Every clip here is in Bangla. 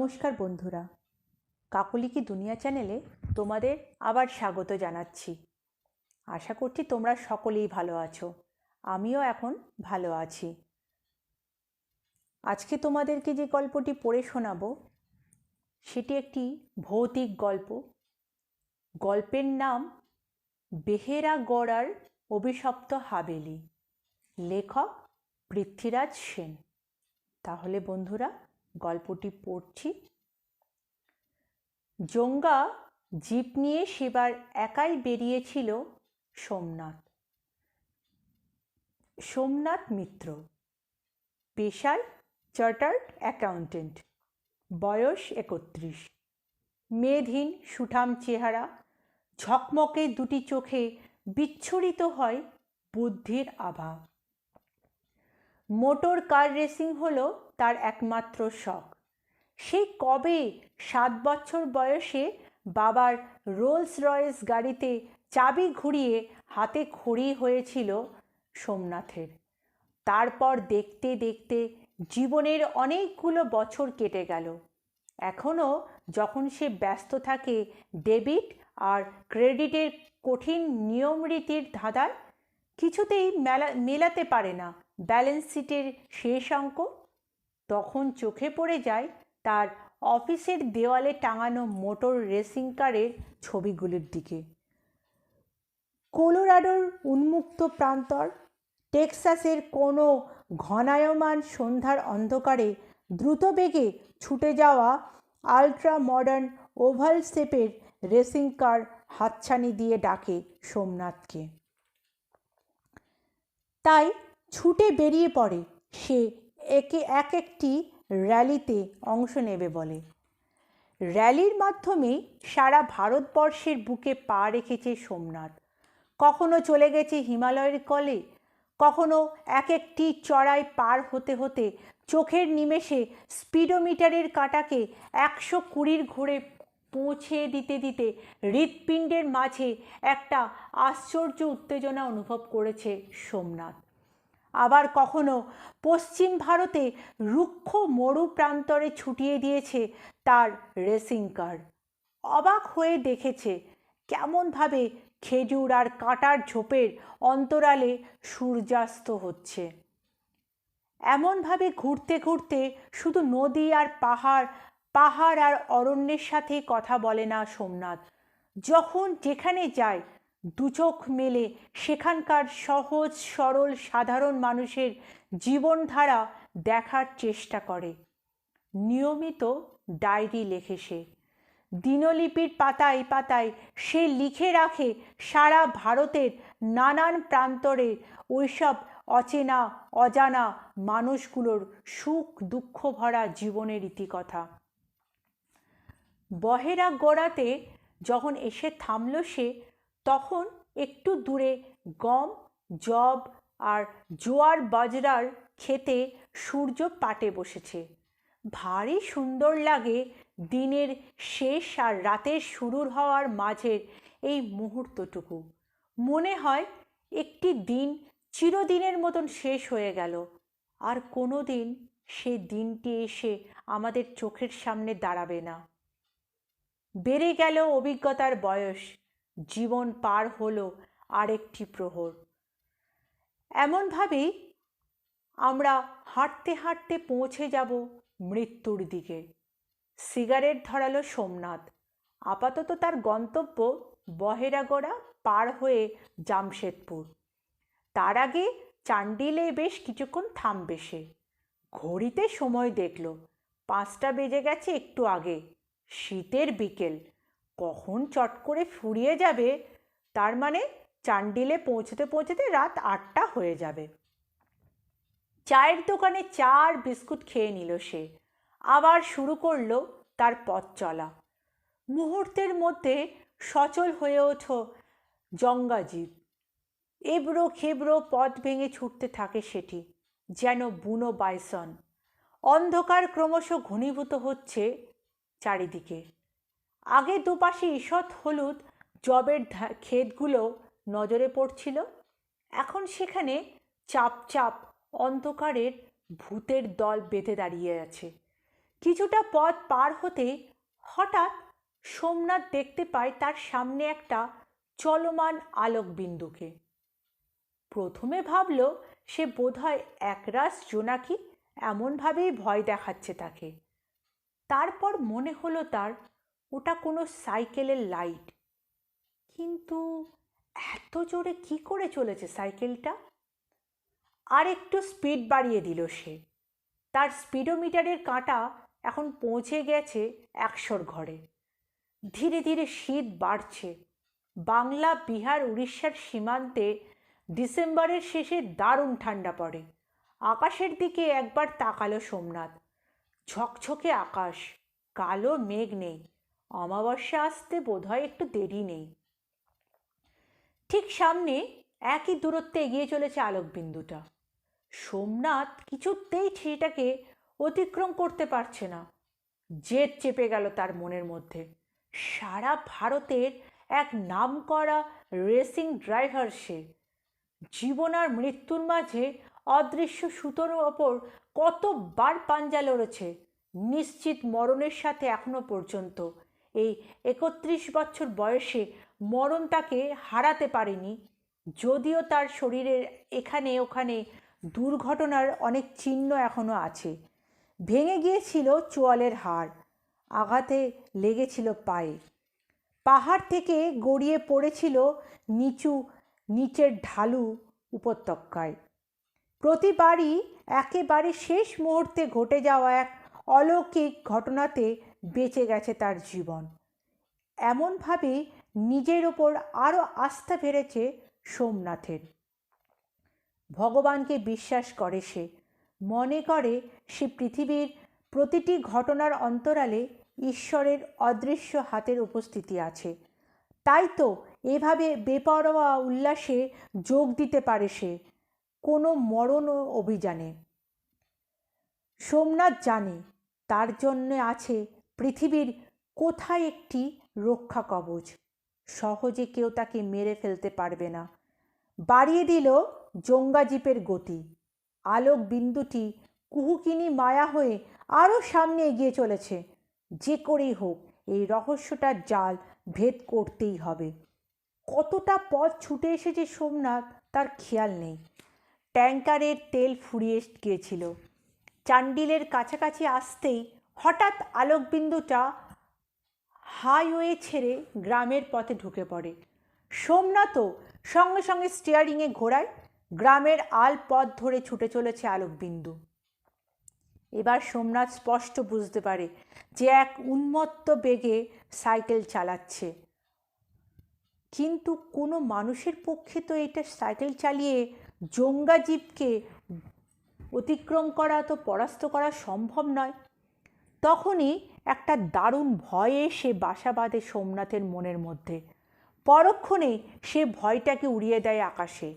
নমস্কার বন্ধুরা। কাকলি কি দুনিয়া চ্যানেলে তোমাদের আবার স্বাগত জানাচ্ছি। আশা করছি তোমরা সকলেই ভালো আছো। আমিও এখন ভালো আছি। আজকে তোমাদেরকে যে গল্পটি পড়ে শোনাবো, সেটি একটি ভৌতিক গল্প। গল্পের নাম বেহেরা গড়ার অভিশপ্ত হাবেলি। লেখক পৃথ্বীরাজ সেন। তাহলে বন্ধুরা গল্পটি পড়ছি। জঙ্গা জিপ নিয়ে সেবার একাই বেরিয়েছিল সোমনাথ। সোমনাথ মিত্র, পেশায় চার্টার্ড অ্যাকাউন্টেন্ট, বয়স একত্রিশ। মেধহীন, সুঠাম চেহারা, ঝকমকে দুটি চোখে বিচ্ছুরিত হয় বুদ্ধির আভা মোটর কার রেসিং হলো তার একমাত্র শখ। সেই কবে সাত বছর বয়সে বাবার রোলস রয়েস গাড়িতে চাবি ঘুরিয়ে হাতে খড়ি হয়েছিল সোমনাথের। তারপর দেখতে দেখতে জীবনের অনেকগুলো বছর কেটে গেল। এখনও যখন সে ব্যস্ত থাকে ডেবিট আর ক্রেডিটের কঠিন নিয়মরীতির ধাঁধায়, কিছুতেই মেলা, মেলাতে পারে না। ব্যালেন্স শিটের শেষ অঙ্ক তখন চোখে পড়ে যায় তার অফিসের দেওয়ালে টাঙানো মোটর রেসিং কারের ছবিগুলির দিকে। কোলোরাডোর উন্মুক্ত প্রান্তর, টেক্সাসের কোনো ঘনায়মান সন্ধ্যার অন্ধকারে দ্রুত বেগে ছুটে যাওয়া আলট্রা মডার্ন ওভাল শেপের রেসিং কার হাতছানি দিয়ে ডাকে সোমনাথকে। তাই ছুটে বেরিয়ে পড়ে। সে একে এক একটি র্যালিতে অংশ নেবে বলে। র্যালির মাধ্যমে সারা ভারতবর্ষের বুকে পা রেখেছে সোমনাথ। কখনো চলে গেছে হিমালয়ের কলে, কখনো এক একটি চড়াই পার হতে হতে চোখের নিমেষে স্পিডোমিটারের কাটাকে একশো কুড়ির ঘোরে পৌঁছে দিতে দিতে হৃৎপিণ্ডের মাঝে একটা আশ্চর্য উত্তেজনা অনুভব করেছে সোমনাথ। আবার কখনো পশ্চিম ভারতে রুক্ষ মরু প্রান্তরে ছুটিয়ে দিয়েছে তার রেসিং কার। অবাক হয়ে দেখেছে কেমনভাবে খেজুর আর কাঁটার ঝোপের অন্তরালে সূর্যাস্ত হচ্ছে। এমনভাবে ঘুরতে ঘুরতে শুধু নদী আর পাহাড় পাহাড় আর অরণ্যের সাথে কথা বলে না সোমনাথ। যখন যেখানে যায় দুচোখ মেলে সেখানকার সহজ, সরল, সাধারণ মানুষের জীবনধারা দেখার চেষ্টা করে। নিয়মিত ডায়েরি লেখে সে। দিনলিপির পাতায় পাতায় সে লিখে রাখে সারা ভারতের নানান প্রান্তরে ওইসব অচেনা, অজানা মানুষগুলোর সুখ দুঃখ ভরা জীবনের ইতিকথা। বহেরা গোড়াতে যখন এসে থামল সে তখন একটু দূরে গম, জব আর জোয়ার বাজরার খেতে সূর্য পাটে বসেছে। ভারী সুন্দর লাগে দিনের শেষ আর রাতের শুরুর হওয়ার মাঝের এই মুহূর্তটুকু। মনে হয় একটি দিন চিরদিনের মতন শেষ হয়ে গেল। আর কোনো দিন সে দিনটি এসে আমাদের চোখের সামনে দাঁড়াবে না। বেড়ে গেল অভিজ্ঞতার বয়স। জীবন পার হলো আরেকটি প্রহর। এমনভাবেই আমরা হাঁটতে হাঁটতে পৌঁছে যাব মৃত্যুর দিকে। সিগারেট ধরালো সোমনাথ। আপাতত তার গন্তব্য বহেরাগড়া পার হয়ে জামশেদপুর। তার আগে চান্ডিলে বেশ কিছুক্ষণ থামবে সে। ঘড়িতে সময় দেখল। পাঁচটা বেজে গেছে একটু আগে। শীতের বিকেল। কখন চট করে ফুরিয়ে যাবে, তার মানে চান্ডিলে পৌঁছতে পৌঁছতে রাত আটটা হয়ে যাবে। চায়ের দোকানে চা আর বিস্কুট খেয়ে নিল সে। আবার শুরু করল তার পথ চলা। মুহূর্তের মধ্যে সচল হয়ে ওঠো জঙ্গাজীব এবড়ো খেবড়ো পথ ভেঙে ছুটতে থাকে সেটি, যেন বুনো বাইসন। অন্ধকার ক্রমশ ঘনীভূত হচ্ছে চারিদিকে। আগে দুপাশে ঈষৎ হলুদ জবের ক্ষেতগুলো নজরে পড়ছিল। এখন সেখানে চাপ চাপ অন্ধকারের ভূতের দল বেঁধে দাঁড়িয়ে আছে। কিছুটা পথ পার হতে হঠাৎ সোমনাথ দেখতে পায় তার সামনে একটা চলমান আলোক বিন্দুকে প্রথমে ভাবল, সে বোধহয় একরাশ জোনাকি, এমনভাবেই ভয় দেখাচ্ছে তাকে। তারপর মনে হলো তার ওটা কোনো সাইকেলের লাইট কিন্তু এত জোরে কি করে চলেছে সাইকেলটা? আর একটু স্পিড বাড়িয়ে দিল সে। তার স্পিডোমিটারের কাঁটা এখন পৌঁছে গেছে একশোর ঘরে। ধীরে ধীরে শীত বাড়ছে। বাংলা, বিহার, উড়িষ্যার সীমান্তে ডিসেম্বরের শেষে দারুণ ঠান্ডা পড়ে। আকাশের দিকে একবার তাকালো সোমনাথ। ঝকঝকে আকাশ, কালো মেঘ নেই। অমাবস্যা আসতে বোধহয় একটু দেরি নেই। ঠিক সামনে একই দূরত্বে এগিয়ে চলেছে আলোকবিন্দুটা। সোমনাথ কিছুতেই সেটাকে অতিক্রম করতে পারছে না। জেদ চেপে গেল তার মনের মধ্যে। সারা ভারতের এক নামকরা রেসিং ড্রাইভার সে। জীবন আর মৃত্যুর মাঝে অদৃশ্য সুতোর ওপর কতবার পাঞ্জা লড়েছে, নিশ্চিত মরণের সাথে এখনও পর্যন্ত। এই একত্রিশ বছর বয়সে মরণ তাকে হারাতে পারেনি। যদিও তার শরীরের এখানে ওখানে দুর্ঘটনার অনেক চিহ্ন এখনও আছে। ভেঙে গিয়েছিল চোয়ালের হাড়, আঘাতে লেগেছিল পায়ে। পাহাড় থেকে গড়িয়ে পড়েছিল নিচু, নিচের ঢালু উপত্যকায়। প্রতিবারই একেবারে শেষ মুহূর্তে ঘটে যাওয়া এক অলৌকিক ঘটনাতে বেঁচে গেছে তার জীবন। এমনভাবে নিজের ওপর আরও আস্থা বেড়েছে সোমনাথের। ভগবানকে বিশ্বাস করে সে। মনে করে সে পৃথিবীর প্রতিটি ঘটনার অন্তরালে ঈশ্বরের অদৃশ্য হাতের উপস্থিতি আছে। তাই তো এভাবে বেপরোয়া উল্লাসে যোগ দিতে পারে সে কোনো মরণ অভিযানে। সোমনাথ জানে তার জন্যে আছে পৃথিবীর কোথায় একটি রক্ষা কবচ? সহজে কেউ তাকে মেরে ফেলতে পারবে না। বাড়িয়ে দিল জঙ্গা জিপের গতি। আলোক বিন্দুটি কুহুকিনি মায়া হয়ে আরও সামনে এগিয়ে চলেছে। যে করেই হোক, এই রহস্যটার জাল ভেদ করতেই হবে। কতটা পথ ছুটে এসেছে সোমনাথ, তার খেয়াল নেই। ট্যাঙ্কারের তেল ফুরিয়ে গিয়েছিল। চান্ডিলের কাছাকাছি আসতেই হঠাৎ আলোকবিন্দুটা হাইওয়ে ছেড়ে গ্রামের পথে ঢুকে পড়ে। সোমনাথও সঙ্গে সঙ্গে স্টিয়ারিংয়ে ঘোরায়, গ্রামের আল পথ ধরে ছুটে চলেছে আলোকবিন্দু। এবার সোমনাথ স্পষ্ট বুঝতে পারে যে এক উন্মত্ত বেগে সাইকেল চালাচ্ছে। কিন্তু কোনো মানুষের পক্ষে তো এটা সাইকেল চালিয়ে জঙ্গা জীবকে অতিক্রম করা, তো পরাস্ত করা সম্ভব নয়। তখনই একটা দারুণ ভয়ে সে বাসা বাঁধে সোমনাথের মনের মধ্যে। পরক্ষণে সে ভয়টাকে উড়িয়ে দেয় আকাশে।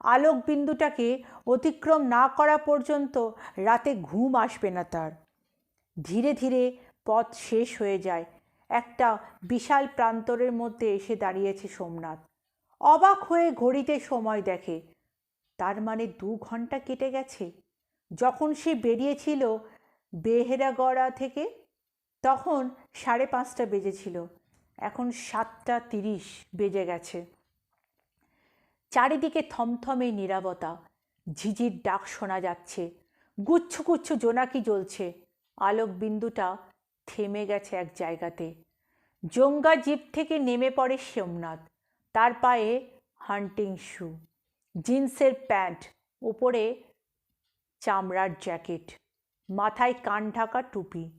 আলোক বিন্দুটাকে অতিক্রম না করা পর্যন্ত রাতে ঘুম আসবে না তার। ধীরে ধীরে পথ শেষ হয়ে যায়। একটা বিশাল প্রান্তরের মধ্যে এসে দাঁড়িয়েছে সোমনাথ। অবাক হয়ে ঘড়িতে সময় দেখে। তার মানে দু ঘণ্টা কেটে গেছে? যখন সে বেরিয়েছিল বেহেরাগড়া থেকে তখন সাড়ে পাঁচটা বেজেছিল। এখন সাতটা তিরিশ বেজে গেছে। চারিদিকে থমথমে নিরাবতা। ঝিঝির ডাক শোনা যাচ্ছে। গুচ্ছ গুচ্ছ জোনাকি জ্বলছে। আলোক বিন্দুটা থেমে গেছে এক জায়গাতে। জঙ্গা জিপ থেকে নেমে পড়ে সোমনাথ। তার পায়ে হান্টিং শু। জিন্সের প্যান্ট। উপরে চামড়ার জ্যাকেট। মাথায় কান ঢাকা টুপি।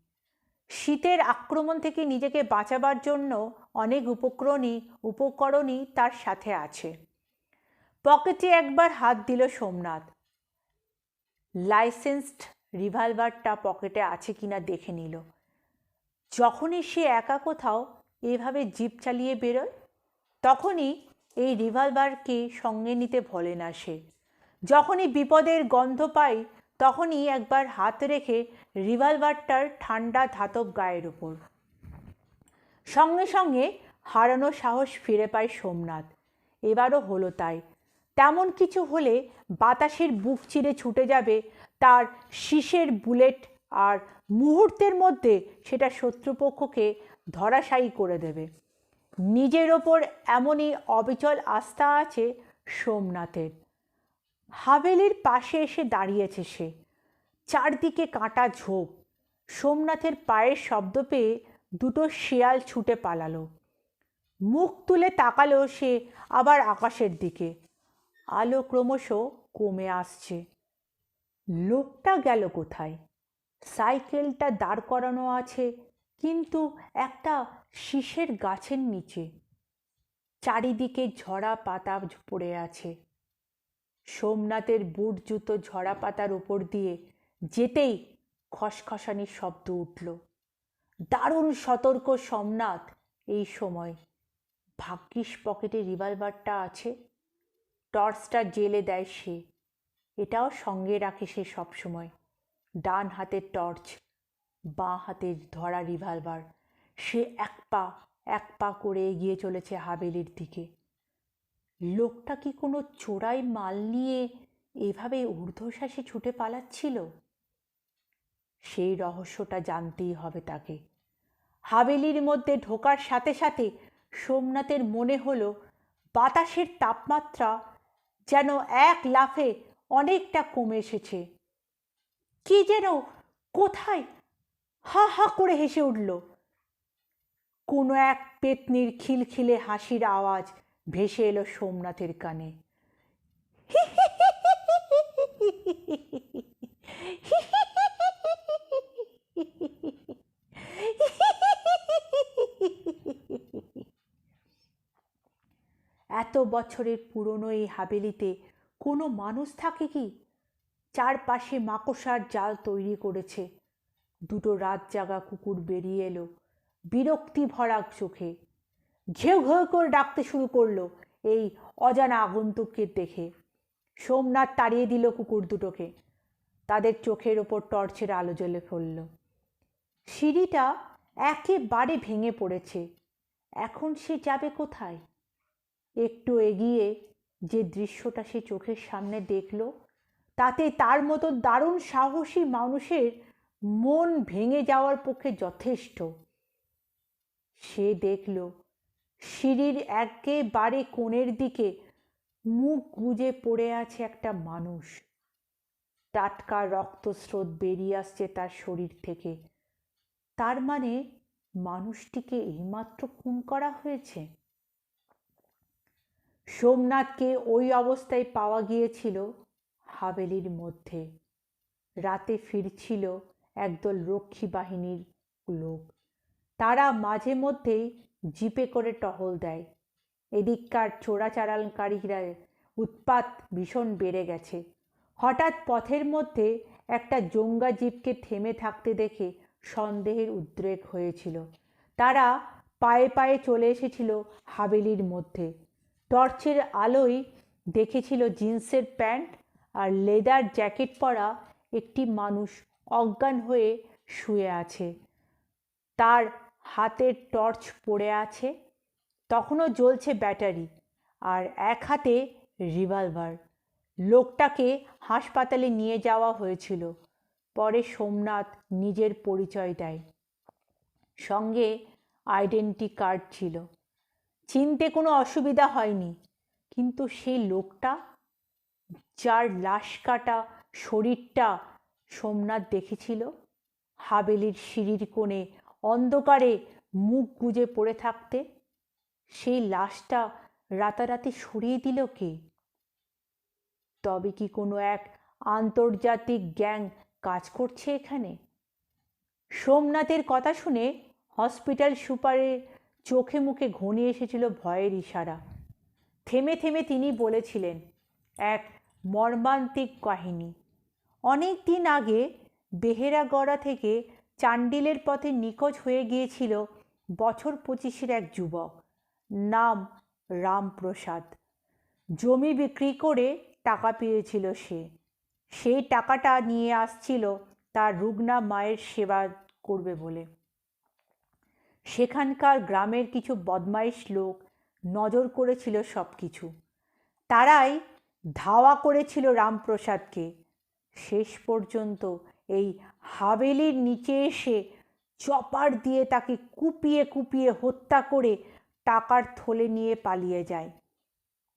শীতের আক্রমণ থেকে নিজেকে বাঁচাবার জন্য অনেক উপকরণই উপকরণই তার সাথে আছে। পকেটে একবার হাত দিল সোমনাথ। লাইসেন্সড রিভলভারটা পকেটে আছে কিনা দেখে নিল। যখনই সে একা কোথাও এভাবে জিপ চালিয়ে বেরোয়, তখনই এই রিভলভারকে সঙ্গে নিতে ভোলে না সে। যখনই বিপদের গন্ধ পাই তখনই একবার হাত রেখে রিভলভারটার ঠান্ডা ধাতব গায়ের উপর। সঙ্গে সঙ্গে হারানো সাহস ফিরে পায় সোমনাথ। এবারও হলো তাই। তেমন কিছু হলে বাতাসের বুক চিরে ছুটে যাবে তার শীষের বুলেট আর মুহূর্তের মধ্যে সেটা শত্রুপক্ষকে ধরাশায়ী করে দেবে। নিজের ওপর এমনই অবিচল আস্থা আছে সোমনাথের। হাভেলির পাশে এসে দাঁড়িয়েছে সে। চারদিকে কাঁটা ঝোপ। সোমনাথের পায়ের শব্দ পেয়ে দুটো শিয়াল ছুটে পালালো। মুখ তুলে তাকালো সে আবার আকাশের দিকে। আলো ক্রমশ কমে আসছে। লোকটা গেল কোথায়? সাইকেলটা দাঁড় করানো আছে, কিন্তু একটা শীষের গাছের নিচে। চারিদিকে ঝরা পাতা পড়ে আছে। সোমনাথের বুট জুতো ঝরা পাতার ওপর দিয়ে যেতেই খসখসানির শব্দ উঠল। দারুণ সতর্ক সোমনাথ এই সময়। ভাগ্যিস পকেটে রিভলভারটা আছে, টর্চটা জেলে দেয় সে। এটাও সঙ্গে রাখে সে সবসময়। ডান হাতের টর্চ, বাঁ হাতের ধরা রিভলভার। সে এক পা এক পা করে এগিয়ে চলেছে হাবেলির দিকে। লোকটা কি কোনো চোরাই মাল নিয়ে এভাবে ঊর্ধ্বশ্বাসে ছুটে পালাচ্ছিল? সেই রহস্যটা জানতেই হবে তাকে। হাবেলির মধ্যে ঢোকার সাথে সাথে সোমনাথের মনে হলো, বাতাসের তাপমাত্রা যেন এক লাফে অনেকটা কমে এসেছে। কি যেন কোথায় হা হা করে হেসে উঠল। কোনো এক পেতনির খিলখিলে হাসির আওয়াজ ভেসে এলো সোমনাথের কানে। এত বছরের পুরনো এই হাবেলিতে কোনো মানুষ থাকে কি? চারপাশে মাকড়সার জাল তৈরি করেছে। দুটো রাত জাগা কুকুর বেরিয়ে এলো, বিরক্তি ভরা চোখে। ঘেউ ঘেউ করে ডাকতে শুরু করল এই অজানা আগন্তুককে দেখে। সোমনাথ তাড়িয়ে দিল কুকুর দুটোকে। তাদের চোখের ওপর টর্চের আলো জ্বলে ফেলল সিঁড়িটা একেবারে ভেঙে পড়েছে। এখন সে যাবে কোথায়? একটু এগিয়ে যে দৃশ্যটা সে চোখের সামনে দেখল, তাতে তার মতো দারুণ সাহসী মানুষের মন ভেঙে যাওয়ার পক্ষে যথেষ্ট। সে দেখল সিঁড়ির একেবারে কোণের দিকে মুখ গুজে পড়ে আছে একটা মানুষ। টাটকা রক্তস্রোত বেরিয়ে আসছে তার শরীর থেকে। তার মানে মানুষটিকে এইমাত্র খুন করা হয়েছে? সোমনাথকে ওই অবস্থায় পাওয়া গিয়েছিল হাবেলির মধ্যে। রাতে ফিরছিল একদল রক্ষী বাহিনীর লোক। তারা মাঝে মধ্যেই জিপে করে টহল দেয়। এদিককার চোরাচালানকারীরা উৎপাত ভীষণ বেড়ে গেছে। হঠাৎ পথের মধ্যে একটা জঙ্গা জিপকে থেমে থাকতে দেখে সন্দেহের উদ্রেক হয়েছিল। তারা পায়ে পায়ে চলে এসেছিল হাবেলির মধ্যে। টর্চের আলোয় দেখেছিল জিন্সের প্যান্ট আর লেদার জ্যাকেট পরা একটি মানুষ অজ্ঞান হয়ে শুয়ে আছে। তার হাতের টর্চ পড়ে আছে, তখনও জ্বলছে ব্যাটারি আর এক হাতে রিভলভার। লোকটাকে হাসপাতালে নিয়ে যাওয়া হয়েছিল, পরে সোমনাথ নিজের পরিচয় দেয়। সঙ্গে আইডেন্টি কার্ড ছিল। চিনতে কোনো অসুবিধা হয়নি, কিন্তু সেই লোকটা, যার লাশ কাটা শরীরটা সোমনাথ দেখেছিল, হাবেলির সিঁড়ির কোণে অন্ধকারে মুখ গুজে পড়ে থাকতে, সেই লাশটা রাতারাতি সরিয়ে দিল কে? তবে কি কোনো এক আন্তর্জাতিক গ্যাং কাজ করছে এখানে? সোমনাথের কথা শুনে হসপিটাল সুপারের চোখে মুখে ঘনিয়ে এসেছিল ভয়ের ইশারা। থেমে থেমে তিনি বলেছিলেন, এক মর্মান্তিক কাহিনী। অনেক দিন আগে বেহেরাগড়া থেকে চান্ডিলের পথে নিখোঁজ হয়ে গিয়েছিল বছর পঁচিশের এক যুবক। নাম রামপ্রসাদ। জমি বিক্রি করে টাকা পেয়েছিল সে। সেই টাকাটা নিয়ে আসছিল তার রুগ্না মায়ের সেবা করবে বলে। সেখানকার গ্রামের কিছু বদমাইশ লোক নজর করেছিল সব কিছু তারাই ধাওয়া করেছিল রামপ্রসাদকে। শেষ পর্যন্ত এই হাভেলির নিচে এসে চপার দিয়ে তাকে কুপিয়ে কুপিয়ে হত্যা করে টাকার থলে নিয়ে পালিয়ে যায়।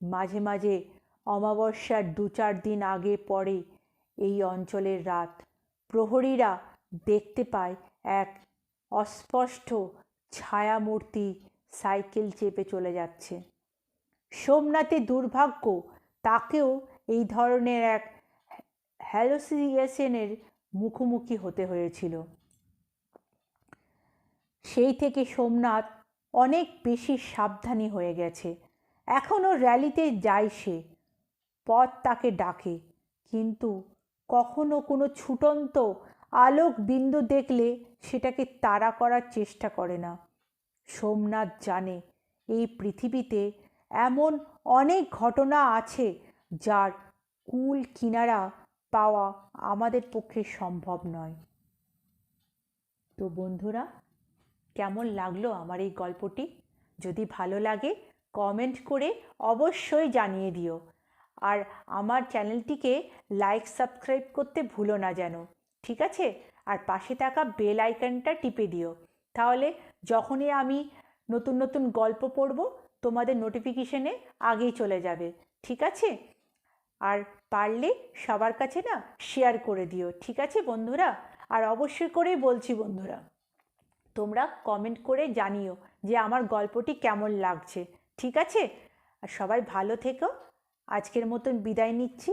মাঝে মাঝে অমাবস্যার দু চার দিন আগে পরে এই অঞ্চলের রাত। প্রহরীরা দেখতে পায় এক অস্পষ্ট ছায়ামূর্তি সাইকেল চেপে চলে যাচ্ছে। সোমনাথের দুর্ভাগ্য তাকেও এই ধরনের এক হ্যালোসিয়েশনের মুখোমুখি হতে হয়েছিল। সেই থেকে সোমনাথ অনেক বেশি সাবধানী হয়ে গেছে। এখনও র্যালিতে যায় সে। পথ তাকে ডাকে, কিন্তু কখনো কোনো ছুটন্ত আলোক বিন্দু দেখলে সেটাকে তাড়া করার চেষ্টা করে না। সোমনাথ জানে, এই পৃথিবীতে এমন অনেক ঘটনা আছে যার কুল কিনারা পাওয়া আমাদের পক্ষে সম্ভব নয়। তো বন্ধুরা, কেমন লাগল আমার এই গল্পটি? যদি ভালো লাগে কমেন্ট করে অবশ্যই জানিয়ে দিও। আর আমার চ্যানেলটিকে লাইক সাবস্ক্রাইব করতে ভুলো না যেন, ঠিক আছে? আর পাশে থাকা বেল আইকনটা টিপে দিও। তাহলে যখনই আমি নতুন নতুন গল্প পড়ব, তোমাদের নোটিফিকেশনে আগেই চলে যাবে, ঠিক আছে? আর পারলে সবার কাছে না শেয়ার করে দিও, ঠিক আছে বন্ধুরা? আর অবশ্যই করেই বলছি বন্ধুরা, তোমরা কমেন্ট করে জানিও যে আমার গল্পটি কেমন লাগছে, ঠিক আছে? আর সবাই ভালো থেকো, আজকের মতন বিদায় নিচ্ছি।